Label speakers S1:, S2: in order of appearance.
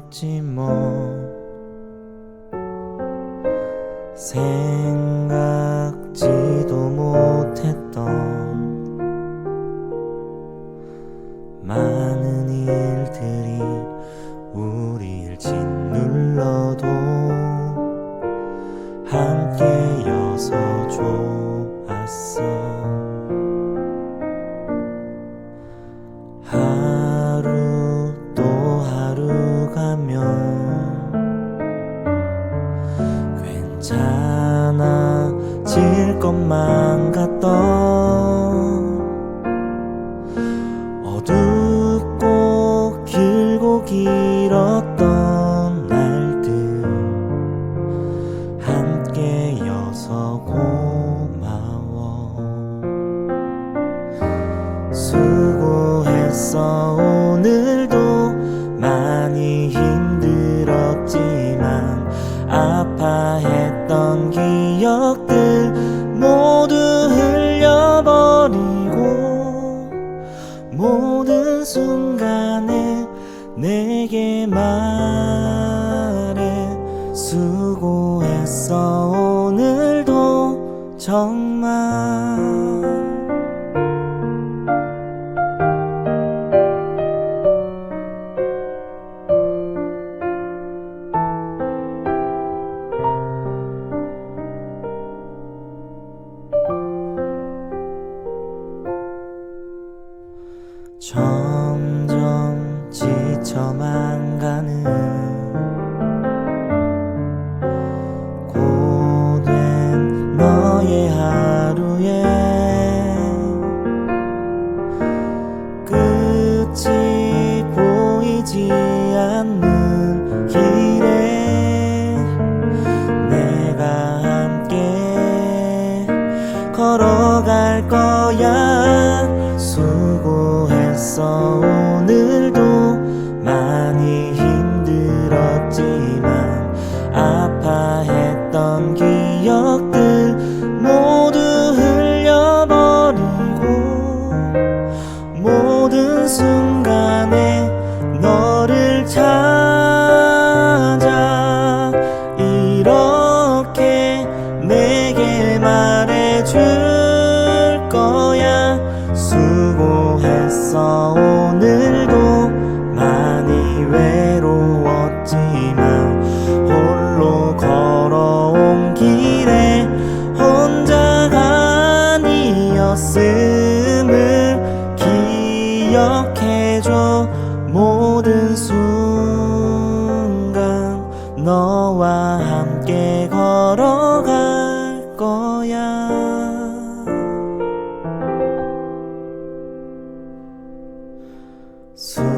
S1: 命も 괜찮아질 것만 같던 어둡고 길고 길었던 날들. 함께여서 고마워. 수고했어 내게 말해 수고했어. 오늘도 정말 정 저만 해줘. 모든 순간 너와 함께 걸어갈 거야. 수